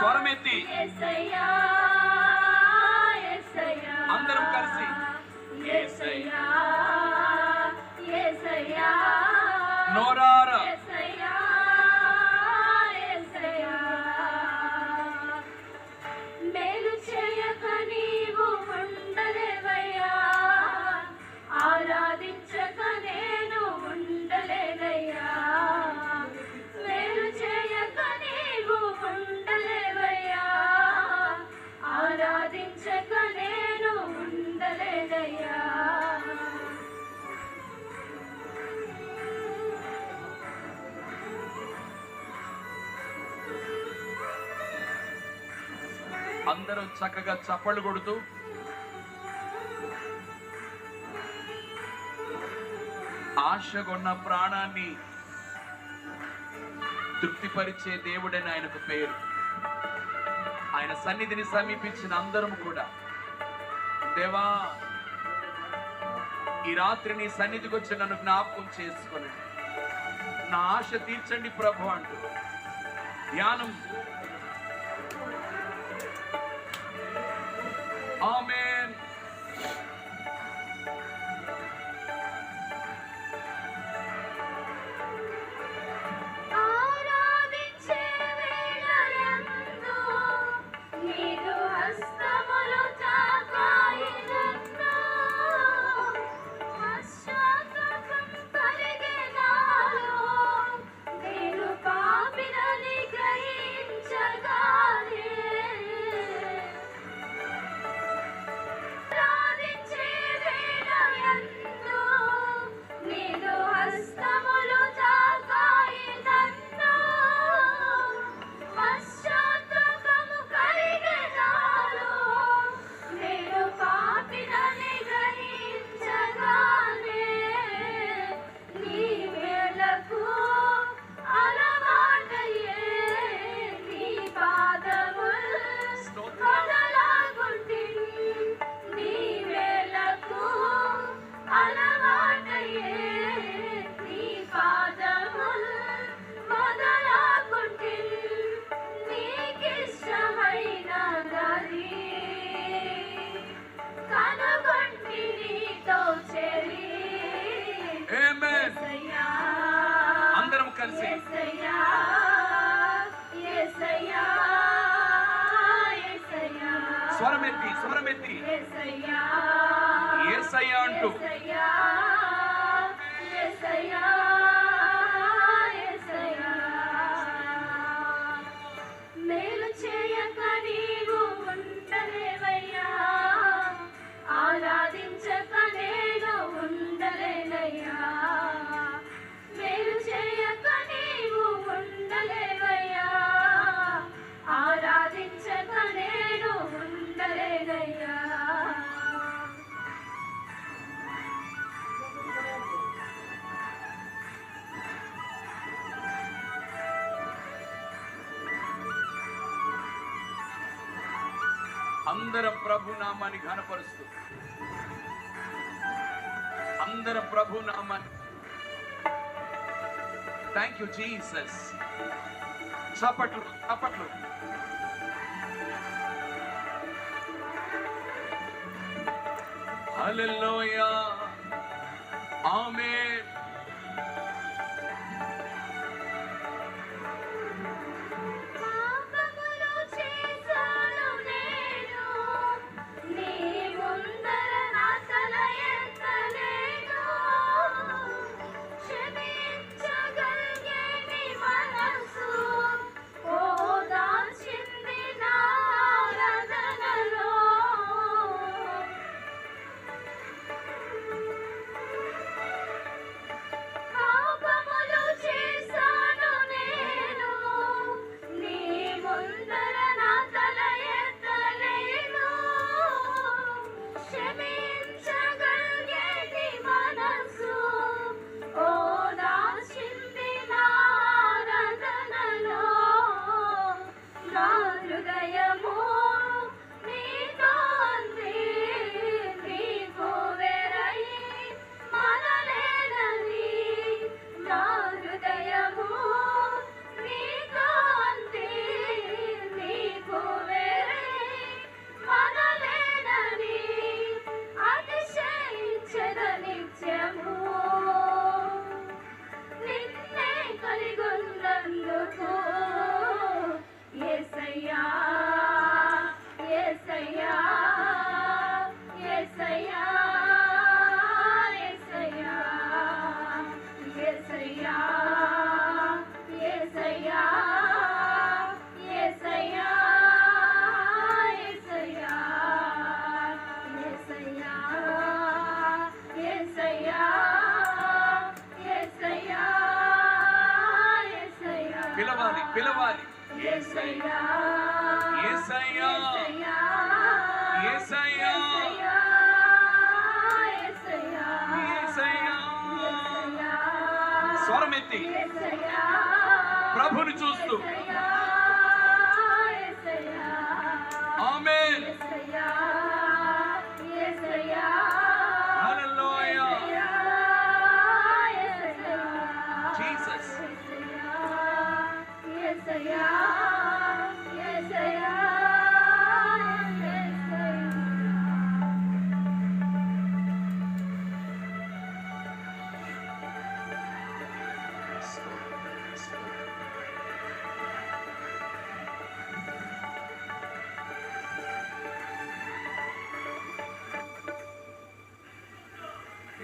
స్వరమెత్తి అందరం కలిసి నోరా అందరూ చక్కగా చప్పళ్ళు కొడుతూ ఆశకున్న ప్రాణాన్ని తృప్తిపరిచే దేవుడని ఆయనకు పేరు. ఆయన సన్నిధిని సమీపించిన అందరం కూడా. దేవా ఈ రాత్రి నీ సన్నిధికి వచ్చి నన్ను జ్ఞాపకం చేసుకుని నా ఆశ తీర్చండి ప్రభు అంటూ ధ్యానం Amen. ఏసయ్యా అంటూ. అందరం ప్రభు నామాన్ని ఘనపరుస్తూ. అందరం ప్రభు నామాన్ని. థ్యాంక్ యూ జీసస్ చప్పట్లు చప్పట్లు. హల్లెలూయా ఆమేన్ పిలవాలి పిలవాలి. స్వరమెత్తి. ప్రభుని చూస్తూ.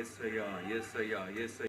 yes, sir, yeah, yes, sir, yeah, yes, sir.